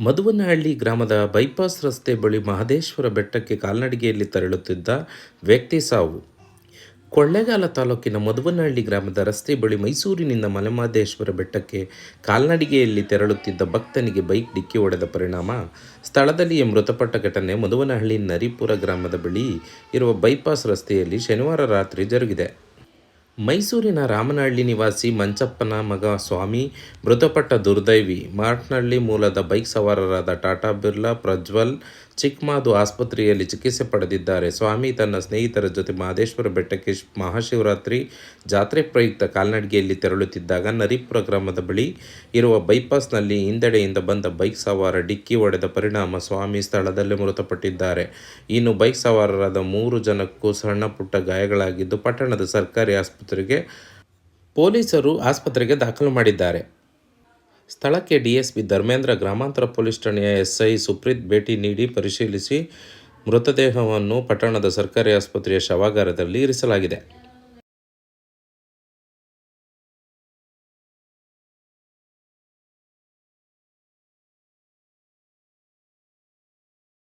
ಮದುವನಹಳ್ಳಿ ಗ್ರಾಮದ ಬೈಪಾಸ್ ರಸ್ತೆ ಬಳಿ ಮಹದೇಶ್ವರ ಬೆಟ್ಟಕ್ಕೆ ಕಾಲ್ನಡಿಗೆಯಲ್ಲಿ ತೆರಳುತ್ತಿದ್ದ ವ್ಯಕ್ತಿ ಸಾವು. ಕೊಳ್ಳೇಗಾಲ ತಾಲೂಕಿನ ಮಧುವನಹಳ್ಳಿ ಗ್ರಾಮದ ರಸ್ತೆ ಬಳಿ ಮೈಸೂರಿನಿಂದ ಮಲೆಮಹದೇಶ್ವರ ಬೆಟ್ಟಕ್ಕೆ ಕಾಲ್ನಡಿಗೆಯಲ್ಲಿ ತೆರಳುತ್ತಿದ್ದ ಭಕ್ತನಿಗೆ ಬೈಕ್ ಡಿಕ್ಕಿ ಹೊಡೆದ ಪರಿಣಾಮ. ಸ್ಥಳದಲ್ಲಿಯೇ ಮೃತಪಟ್ಟ ಘಟನೆ ಮಧುವನಹಳ್ಳಿ ನರಿಪುರ ಗ್ರಾಮದ ಬಳಿ ಇರುವ ಬೈಪಾಸ್ ರಸ್ತೆಯಲ್ಲಿ ಶನಿವಾರ ರಾತ್ರಿ ಜರುಗಿದೆ. ಮೈಸೂರಿನ ರಾಮನಹಳ್ಳಿ ನಿವಾಸಿ ಮಂಚಪ್ಪನ ಮಗ ಸ್ವಾಮಿ, ಮೃತಪಟ್ಟ ದುರ್ದೈವಿ, ಮಾರ್ಟ್ನಹಳ್ಳಿ ಮೂಲದ ಬೈಕ್ ಸವಾರರಾದ ಟಾಟಾ ಬಿರ್ಲಾ, ಪ್ರಜ್ವಲ್ ಚಿಕ್ಮಾದು ಆಸ್ಪತ್ರೆಯಲ್ಲಿ ಚಿಕಿತ್ಸೆ ಪಡೆದಿದ್ದಾರೆ. ಸ್ವಾಮಿ ತನ್ನ ಸ್ನೇಹಿತರ ಜೊತೆ ಮಹದೇಶ್ವರ ಬೆಟ್ಟಕ್ಕೆ ಮಹಾಶಿವರಾತ್ರಿ ಜಾತ್ರೆ ಪ್ರಯುಕ್ತ ಕಾಲ್ನಡಿಗೆಯಲ್ಲಿ ತೆರಳುತ್ತಿದ್ದಾಗ ನರಿಪುರ ಗ್ರಾಮದ ಬಳಿ ಇರುವ ಬೈಪಾಸ್ನಲ್ಲಿ ಹಿಂದೆಡೆಯಿಂದ ಬಂದ ಬೈಕ್ ಸವಾರ ಡಿಕ್ಕಿ ಹೊಡೆದ ಪರಿಣಾಮ ಸ್ವಾಮಿ ಸ್ಥಳದಲ್ಲೇ ಮೃತಪಟ್ಟಿದ್ದಾರೆ. ಇನ್ನು ಬೈಕ್ ಸವಾರರಾದ ಮೂರು ಜನಕ್ಕೂ ಸಣ್ಣ ಪುಟ್ಟ ಗಾಯಗಳಾಗಿದ್ದು, ಪಟ್ಟಣದ ಸರ್ಕಾರಿ ಆಸ್ಪತ್ರೆಗೆ ಪೊಲೀಸರು ಆಸ್ಪತ್ರೆಗೆ ದಾಖಲು ಮಾಡಿದ್ದಾರೆ. ಸ್ಥಳಕ್ಕೆ ಡಿಎಸ್ಪಿ ಧರ್ಮೇಂದ್ರ ಗ್ರಾಮಾಂತರ ಪೊಲೀಸ್ ಠಾಣೆಯ ಎಸ್ಐ ಸುಪ್ರೀತ್ ಭೇಟಿ ನೀಡಿ ಪರಿಶೀಲಿಸಿ ಮೃತದೇಹವನ್ನು ಪಟ್ಟಣದ ಸರ್ಕಾರಿ ಆಸ್ಪತ್ರೆಯ ಶವಾಗಾರದಲ್ಲಿ ಇರಿಸಲಾಗಿದೆ.